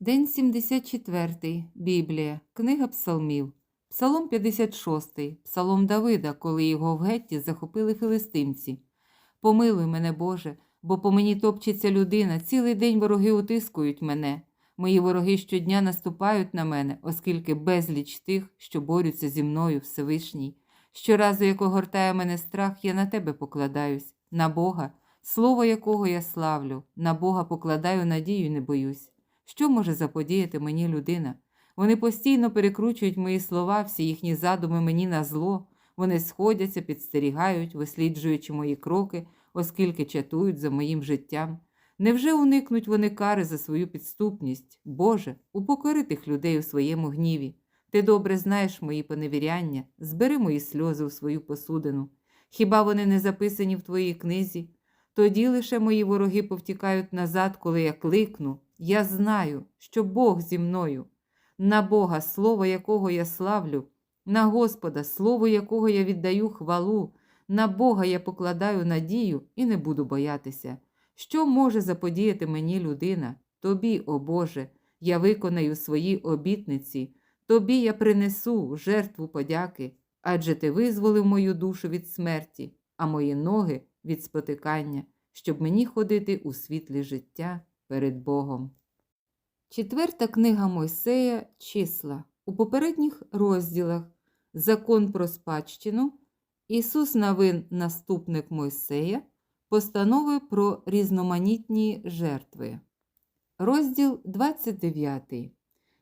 День 74. Біблія. Книга Псалмів. Псалом 56. Псалом Давида, коли його в Гетті захопили филистимці. Помилуй мене, Боже, бо по мені топчеться людина, цілий день вороги утискують мене. Мої вороги щодня наступають на мене, оскільки безліч тих, що борються зі мною Всевишній. Щоразу, як огортає мене страх, я на тебе покладаюсь, на Бога, слово якого я славлю, на Бога покладаю надію не боюсь. Що може заподіяти мені людина? Вони постійно перекручують мої слова, всі їхні задуми мені на зло. Вони сходяться, підстерігають, висліджуючи мої кроки, оскільки чатують за моїм життям. Невже уникнуть вони кари за свою підступність? Боже, упокори тих людей у своєму гніві. Ти добре знаєш мої поневіряння, збери мої сльози у свою посудину. Хіба вони не записані в твоїй книзі? Тоді лише мої вороги повтікають назад, коли я кликну. Я знаю, що Бог зі мною, на Бога, слово якого я славлю, на Господа, слово якого я віддаю хвалу, на Бога я покладаю надію і не буду боятися. Що може заподіяти мені людина? Тобі, о Боже, я виконаю свої обітниці, тобі я принесу жертву подяки, адже ти визволив мою душу від смерті, а мої ноги від спотикання, щоб мені ходити у світлі життя перед Богом. Четверта книга Мойсея Числа. У попередніх розділах Закон про спадщину, Ісус Навин, наступник Мойсея, постанови про різноманітні жертви. Розділ 29.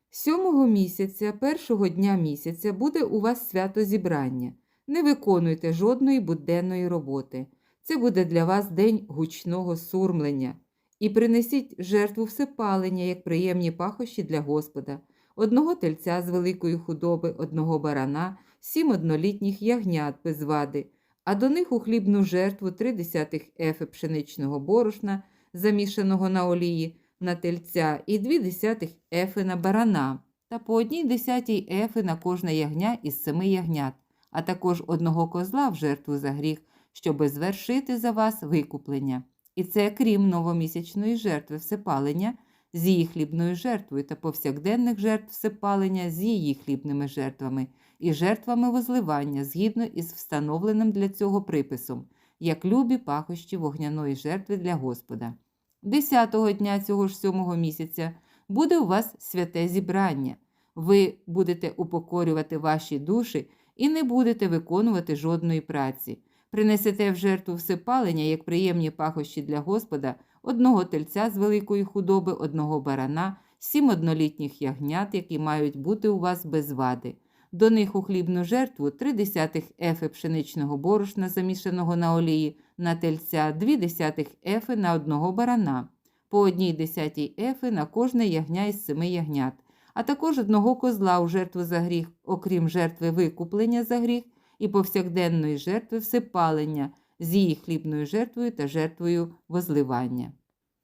Сьомого місяця, першого дня місяця, буде у вас свято зібрання. Не виконуйте жодної буденної роботи. Це буде для вас день гучного сурмлення. І принесіть жертву всепалення, як приємні пахощі для Господа, одного тельця з великої худоби, одного барана, сім однолітніх ягнят без вади, а до них у хлібну жертву три десятих ефи пшеничного борошна, замішаного на олії, на тельця, і дві десятих ефи на барана, та по одній десятій ефи на кожне ягня із семи ягнят, а також одного козла в жертву за гріх, щоби звершити за вас викуплення. І це крім новомісячної жертви всепалення з її хлібною жертвою та повсякденних жертв всепалення з її хлібними жертвами і жертвами возливання згідно із встановленим для цього приписом, як любі пахощі вогняної жертви для Господа. Десятого дня цього ж сьомого місяця буде у вас святе зібрання. Ви будете упокорювати ваші душі і не будете виконувати жодної праці. Принесете в жертву всепалення, як приємні пахощі для Господа, одного тельця з великої худоби, одного барана, сім однолітніх ягнят, які мають бути у вас без вади. До них у хлібну жертву три десятих ефи пшеничного борошна, замішаного на олії, на тельця, дві десятих ефи на одного барана, по одній десятій ефи на кожне ягня із семи ягнят, а також одного козла у жертву за гріх, окрім жертви викуплення за гріх і повсякденної жертви всепалення з її хлібною жертвою та жертвою возливання.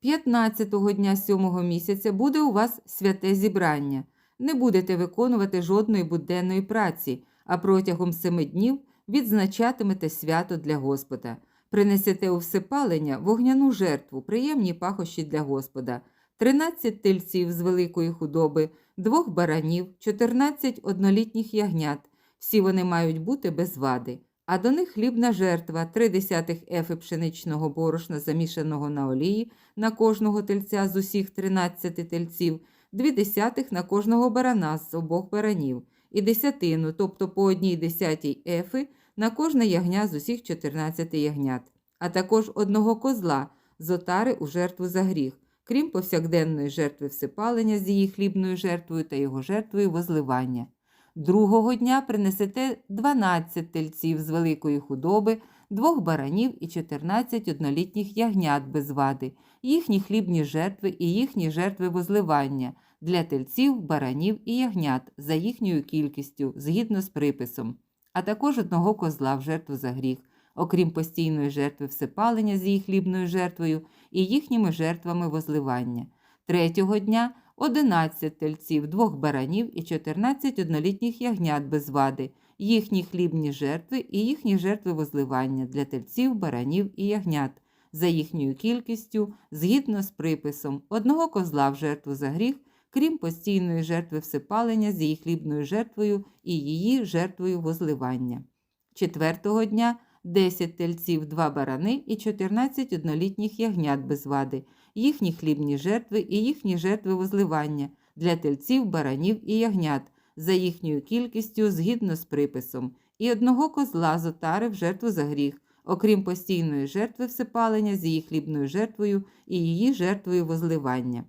15-го дня сьомого місяця буде у вас святе зібрання. Не будете виконувати жодної буденної праці, а протягом семи днів відзначатимете свято для Господа. Принесете у всепалення вогняну жертву, приємні пахощі для Господа, 13 тельців з великої худоби, двох баранів, 14 однолітніх ягнят. Всі вони мають бути без вади, а до них хлібна жертва, три десятих ефи пшеничного борошна, замішаного на олії, на кожного тельця з усіх 13 тельців, дві десятих на кожного барана з обох баранів, і десятину, тобто по одній десятій ефи на кожне ягня з усіх 14 ягнят, а також одного козла з отари у жертву за гріх, крім повсякденної жертви всипалення з її хлібною жертвою та його жертвою возливання. Другого дня принесете 12 тельців з великої худоби, двох баранів і 14 однолітніх ягнят без вади, їхні хлібні жертви і їхні жертви возливання для тельців, баранів і ягнят за їхньою кількістю, згідно з приписом, а також одного козла в жертву за гріх, окрім постійної жертви всепалення з її хлібною жертвою і їхніми жертвами возливання. Третього дня 11 тельців, двох баранів і 14 однолітніх ягнят без вади, їхні хлібні жертви і їхні жертви возливання для тельців, баранів і ягнят за їхньою кількістю, згідно з приписом, одного козла в жертву за гріх, крім постійної жертви всипалення з її хлібною жертвою і її жертвою возливання. Четвертого дня 10 тельців, 2 барани і 14 однолітніх ягнят без вади, їхні хлібні жертви і їхні жертви возливання для тельців, баранів і ягнят за їхньою кількістю згідно з приписом, і одного козла з отари в жертву за гріх, окрім постійної жертви всипалення з її хлібною жертвою і її жертвою возливання.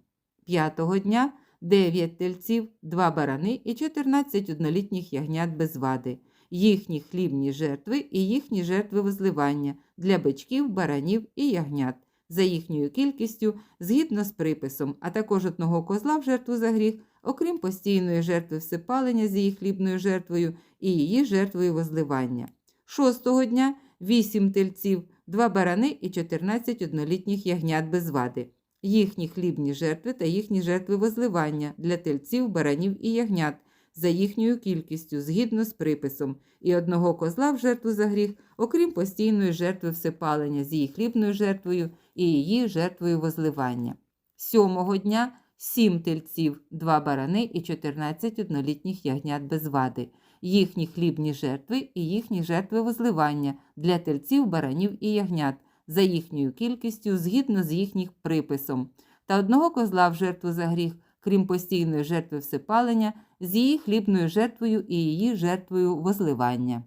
П'ятого дня 9 тельців, 2 барани і 14 однолітніх ягнят без вади, їхні хлібні жертви і їхні жертви возливання для бичків, баранів і ягнят. За їхньою кількістю згідно з приписом, а також одного козла в жертву за гріх, окрім постійної жертви всипалення з її хлібною жертвою і її жертвою возливання. Шостого дня 8 тельців, 2 барани і 14 однолітніх ягнят без вади, їхні хлібні жертви та їхні жертви возливання для тельців, баранів і ягнят за їхньою кількістю згідно з приписом, і одного козла в жертву за гріх, окрім постійної жертви всипалення з її хлібною жертвою і її жертвою возливання. Сьомого дня сім тельців, два барани і 14 однолітніх ягнят без вади, їхні хлібні жертви і їхні жертви возливання для тельців, баранів і ягнят за їхньою кількістю згідно з їхніх приписом, та одного козла в жертву за гріх, крім постійної жертви всипалення, з її хлібною жертвою і її жертвою возливання.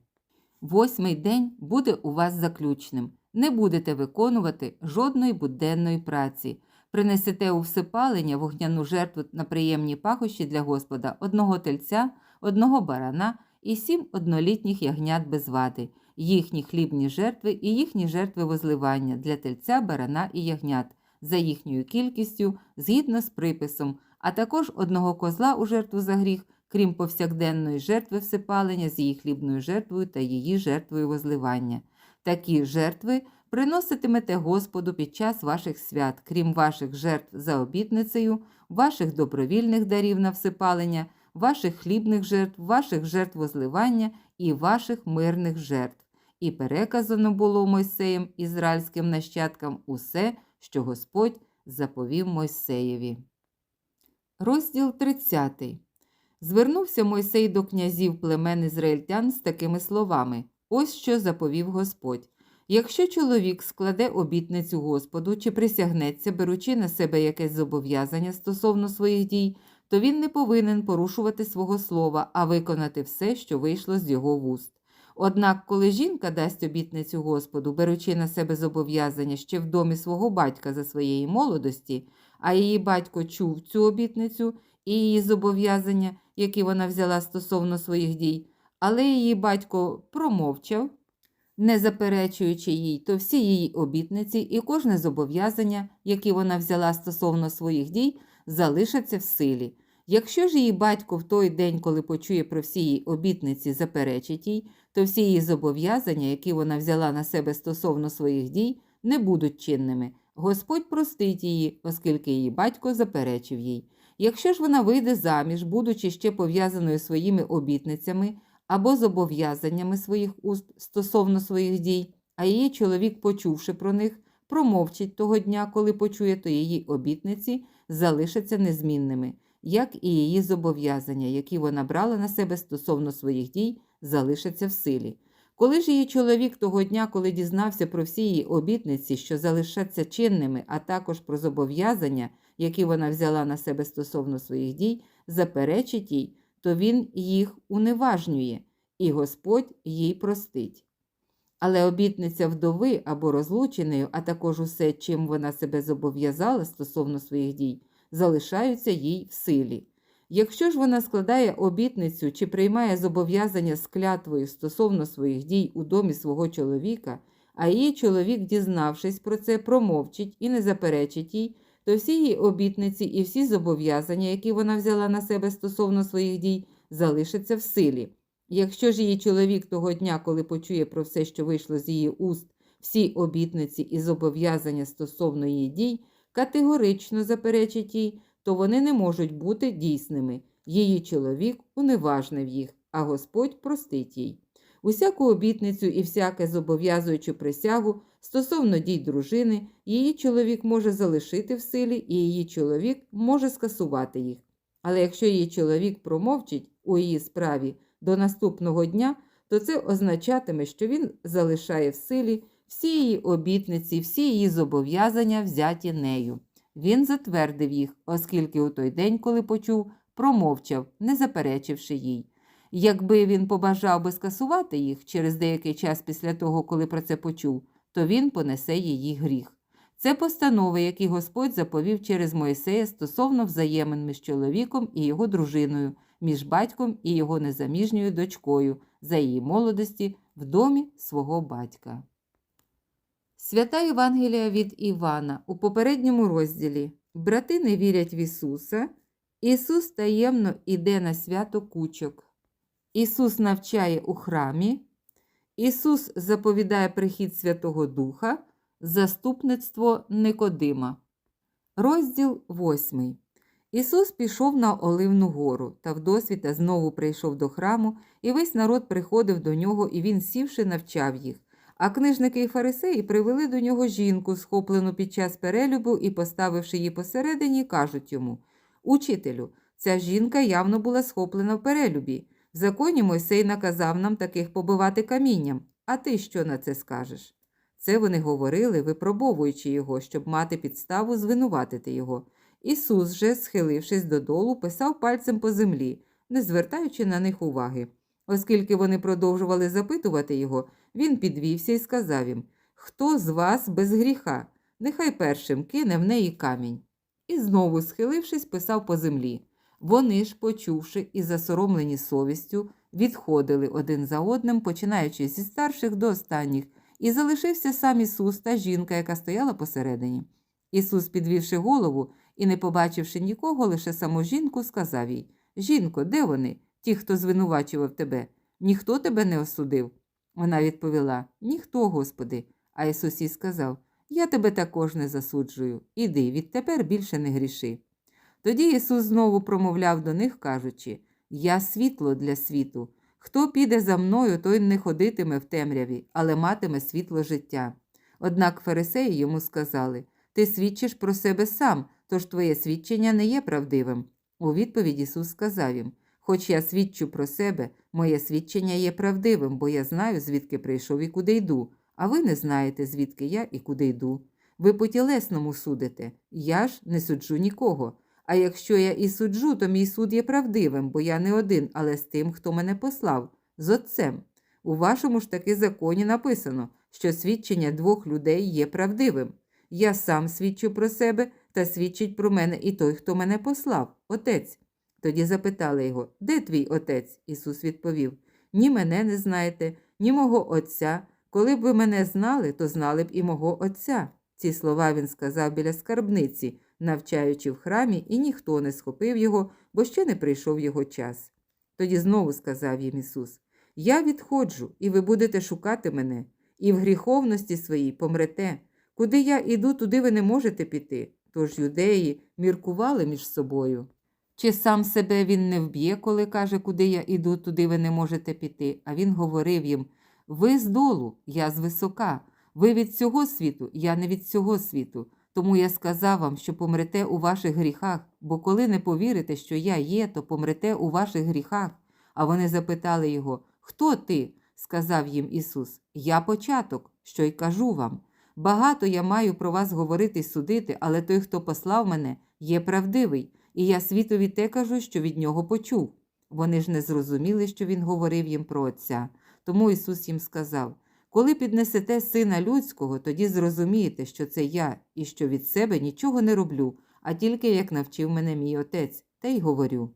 Восьмий день буде у вас заключним. Не будете виконувати жодної буденної праці. Принесете у всипалення вогняну жертву на приємні пахощі для Господа одного тельця, одного барана і сім однолітніх ягнят без вади, їхні хлібні жертви і їхні жертви возливання для тельця, барана і ягнят за їхньою кількістю згідно з приписом, а також одного козла у жертву за гріх, крім повсякденної жертви всипалення з її хлібною жертвою та її жертвою возливання. Такі жертви приноситимете Господу під час ваших свят, крім ваших жертв за обітницею, ваших добровільних дарів на всипалення, ваших хлібних жертв, ваших жертв возливання і ваших мирних жертв. І переказано було Мойсеєм ізраїльським нащадкам усе, що Господь заповів Мойсеєві. Розділ 30. Звернувся Мойсей до князів племен ізраїльтян з такими словами: Ось що заповів Господь. Якщо чоловік складе обітницю Господу чи присягнеться, беручи на себе якесь зобов'язання стосовно своїх дій, то він не повинен порушувати свого слова, а виконати все, що вийшло з його вуст. Однак, коли жінка дасть обітницю Господу, беручи на себе зобов'язання ще в домі свого батька за своєї молодості, а її батько чув цю обітницю і її зобов'язання, які вона взяла стосовно своїх дій, але її батько промовчав, не заперечуючи їй, то всі її обітниці і кожне зобов'язання, які вона взяла стосовно своїх дій, залишаться в силі. Якщо ж її батько в той день, коли почує про всі її обітниці, заперечить їй, то всі її зобов'язання, які вона взяла на себе стосовно своїх дій, не будуть чинними. Господь простить її, оскільки її батько заперечив їй. Якщо ж вона вийде заміж, будучи ще пов'язаною своїми обітницями або зобов'язаннями своїх уст стосовно своїх дій, а її чоловік, почувши про них, промовчить того дня, коли почує, то її обітниці залишаться незмінними, як і її зобов'язання, які вона брала на себе стосовно своїх дій, залишаться в силі. Коли ж її чоловік того дня, коли дізнався про всі її обітниці, що залишаться чинними, а також про зобов'язання, які вона взяла на себе стосовно своїх дій, заперечить їй, то він їх уневажнює, і Господь їй простить. Але обітниця вдови або розлученої, а також усе, чим вона себе зобов'язала стосовно своїх дій, залишаються їй в силі. Якщо ж вона складає обітницю чи приймає зобов'язання з клятвою стосовно своїх дій у домі свого чоловіка, а її чоловік, дізнавшись про це, промовчить і не заперечить їй, то всі її обітниці і всі зобов'язання, які вона взяла на себе стосовно своїх дій, залишаться в силі. Якщо ж її чоловік того дня, коли почує про все, що вийшло з її уст, всі обітниці і зобов'язання стосовно її дій, категорично заперечить їй, то вони не можуть бути дійсними. Її чоловік уневажнив їх, а Господь простить їй. Усяку обітницю і всяке зобов'язуючу присягу стосовно дій дружини, її чоловік може залишити в силі, і її чоловік може скасувати їх. Але якщо її чоловік промовчить у її справі до наступного дня, то це означатиме, що він залишає в силі всі її обітниці, всі її зобов'язання взяті нею. Він затвердив їх, оскільки у той день, коли почув, промовчав, не заперечивши їй. Якби він побажав би скасувати їх через деякий час після того, коли про це почув, то він понесе її гріх. Це постанови, які Господь заповів через Моїсея стосовно взаємин між чоловіком і його дружиною, між батьком і його незаміжньою дочкою за її молодості в домі свого батька. Свята Євангелія від Івана у попередньому розділі Брати не вірять в Ісуса. Ісус таємно іде на свято кучок. Ісус навчає у храмі. Ісус заповідає прихід Святого Духа, заступництво Никодима. Розділ 8. Ісус пішов на Оливну гору та вдосвіта знову прийшов до храму, і весь народ приходив до нього, і він, сівши, навчав їх. А книжники і фарисеї привели до нього жінку, схоплену під час перелюбу, і, поставивши її посередині, кажуть йому Учителю, ця жінка явно була схоплена в перелюбі. В законі Мойсей наказав нам таких побивати камінням. А ти що на це скажеш? Це вони говорили, випробовуючи його, щоб мати підставу звинуватити його. Ісус же, схилившись додолу, писав пальцем по землі, не звертаючи на них уваги. Оскільки вони продовжували запитувати його, він підвівся і сказав їм Хто з вас без гріха? Нехай першим кине в неї камінь. І знову, схилившись, писав по землі. Вони ж, почувши і засоромлені совістю, відходили один за одним, починаючи зі старших до останніх, і залишився сам Ісус та жінка, яка стояла посередині. Ісус, підвівши голову і не побачивши нікого, лише саму жінку, сказав їй Жінко, де вони? Ті, хто звинувачував тебе? Ніхто тебе не осудив. Вона відповіла Ніхто, Господи. А Ісус їй сказав Я тебе також не засуджую. Іди, відтепер більше не гріши. Тоді Ісус знову промовляв до них, кажучи Я світло для світу. Хто піде за мною, той не ходитиме в темряві, але матиме світло життя. Однак фарисеї йому сказали Ти свідчиш про себе сам, тож твоє свідчення не є правдивим. У відповідь Ісус сказав їм Хоч я свідчу про себе, моє свідчення є правдивим, бо я знаю, звідки прийшов і куди йду, а ви не знаєте, звідки я і куди йду. Ви по тілесному судите, я ж не суджу нікого. А якщо я і суджу, то мій суд є правдивим, бо я не один, але з тим, хто мене послав, з Отцем. У вашому ж таки законі написано, що свідчення двох людей є правдивим. Я сам свідчу про себе та свідчить про мене і той, хто мене послав, Отець. Тоді запитали його, де твій отець? Ісус відповів: Ні мене не знаєте, ні мого Отця. Коли б ви мене знали, то знали б і мого Отця. Ці слова він сказав біля скарбниці, навчаючи в храмі, і ніхто не схопив його, бо ще не прийшов його час. Тоді знову сказав їм Ісус: Я відходжу, і ви будете шукати мене, і в гріховності своїй помрете. Куди я іду, туди ви не можете піти. Тож юдеї міркували між собою. Чи сам себе він не вб'є, коли каже, куди я іду, туди ви не можете піти, а він говорив їм Ви з долу, я з висока, ви від цього світу, я не від цього світу. Тому я сказав вам, що помрете у ваших гріхах, бо коли не повірите, що я є, то помрете у ваших гріхах. А вони запитали його Хто ти? сказав їм Ісус. Я початок, що й кажу вам. Багато я маю про вас говорити й судити, але той, хто послав мене, є правдивий, і я світові те кажу, що від нього почув. Вони ж не зрозуміли, що він говорив їм про Отця. Тому Ісус їм сказав коли піднесете Сина Людського, тоді зрозумієте, що це я, і що від себе нічого не роблю, а тільки як навчив мене мій Отець, та й говорю.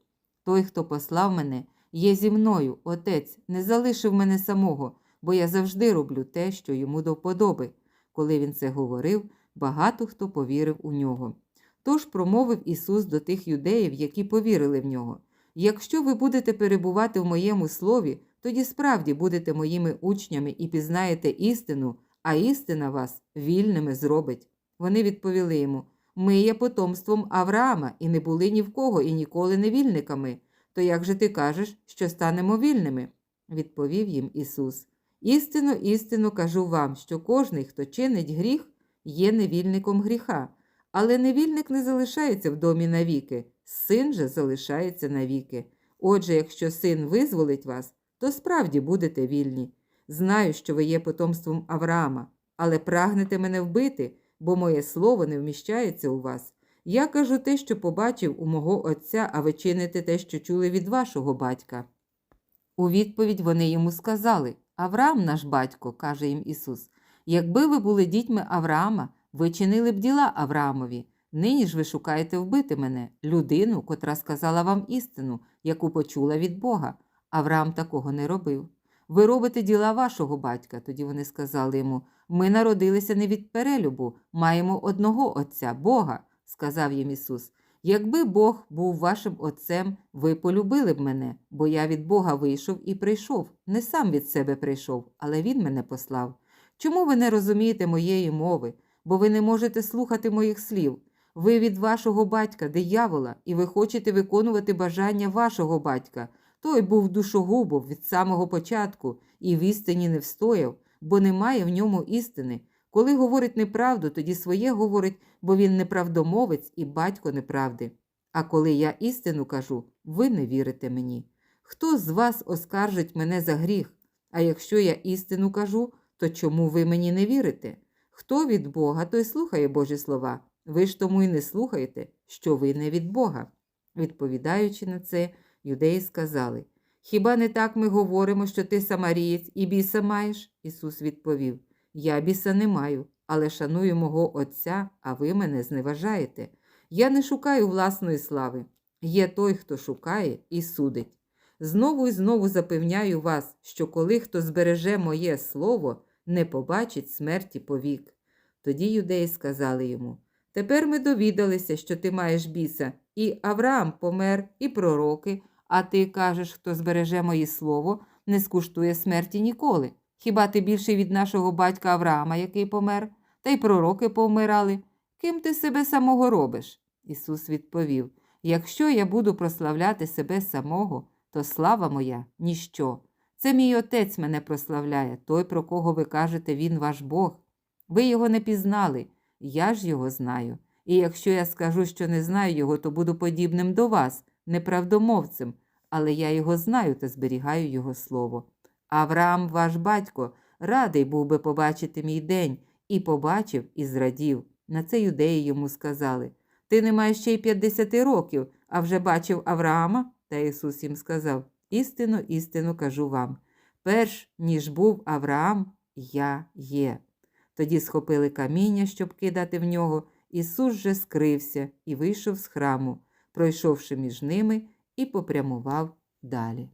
Той, хто послав мене, є зі мною, Отець, не залишив мене самого, бо я завжди роблю те, що йому до вподоби. Коли він це говорив, багато хто повірив у нього. Тож промовив Ісус до тих юдеїв, які повірили в нього. Якщо ви будете перебувати в моєму слові, тоді справді будете моїми учнями і пізнаєте істину, а істина вас вільними зробить. Вони відповіли йому Ми є потомством Авраама і не були ні в кого і ніколи не вільниками. То як же ти кажеш, що станемо вільними? Відповів їм Ісус. Істину, істину кажу вам, що кожний, хто чинить гріх, є невільником гріха, але невільник не залишається в домі навіки, син же залишається навіки. Отже, якщо син визволить вас, то справді будете вільні. Знаю, що ви є потомством Авраама, але прагнете мене вбити, бо моє слово не вміщається у вас. Я кажу те, що побачив у мого отця, а ви чините те, що чули від вашого батька. У відповідь вони йому сказали Авраам наш батько, каже їм Ісус. Якби ви були дітьми Авраама, ви чинили б діла Авраамові. Нині ж ви шукаєте вбити мене, людину, котра сказала вам істину, яку почула від Бога. Авраам такого не робив. Ви робите діла вашого батька. Тоді вони сказали йому: Ми народилися не від перелюбу, маємо одного Отця, Бога, сказав їм Ісус. Якби Бог був вашим отцем, ви полюбили б мене, бо я від Бога вийшов і прийшов. Не сам від себе прийшов, але Він мене послав. Чому ви не розумієте моєї мови? Бо ви не можете слухати моїх слів. Ви від вашого батька, диявола, і ви хочете виконувати бажання вашого батька. Той був душогубом від самого початку і в істині не встояв, бо немає в ньому істини. Коли говорить неправду, тоді своє говорить, бо він неправдомовець і батько неправди. А коли я істину кажу, ви не вірите мені. Хто з вас оскаржить мене за гріх? А якщо я істину кажу, то чому ви мені не вірите? Хто від Бога, той слухає Божі слова. Ви ж тому й не слухаєте, що ви не від Бога. Відповідаючи на це, юдеї сказали Хіба не так ми говоримо, що ти самарієць і біса маєш? Ісус відповів Я біса не маю, але шаную мого Отця, а ви мене зневажаєте. Я не шукаю власної слави. Є той, хто шукає і судить. Знову і знову запевняю вас, що коли хто збереже моє слово, не побачить смерті повік. Тоді юдеї сказали йому Тепер ми довідалися, що ти маєш біса, і Авраам помер, і пророки, а ти кажеш, хто збереже моє слово, не скуштує смерті ніколи. Хіба ти більший від нашого батька Авраама, який помер, та й пророки повмирали? Ким ти себе самого робиш? Ісус відповів Якщо я буду прославляти себе самого, то слава моя ніщо. Це мій отець мене прославляє, той, про кого ви кажете, він ваш Бог. Ви його не пізнали, я ж його знаю. І якщо я скажу, що не знаю його, то буду подібним до вас, неправдомовцем, але я його знаю та зберігаю його слово. Авраам, ваш батько, радий був би побачити мій день, і побачив, і зрадів. На це юдеї йому сказали Ти не маєш ще й 50 років, а вже бачив Авраама? Та Ісус їм сказав Істину, істину кажу вам. Перш ніж був Авраам, я є. Тоді схопили каміння, щоб кидати в нього. Ісус же скрився і вийшов з храму, пройшовши між ними, і попрямував далі.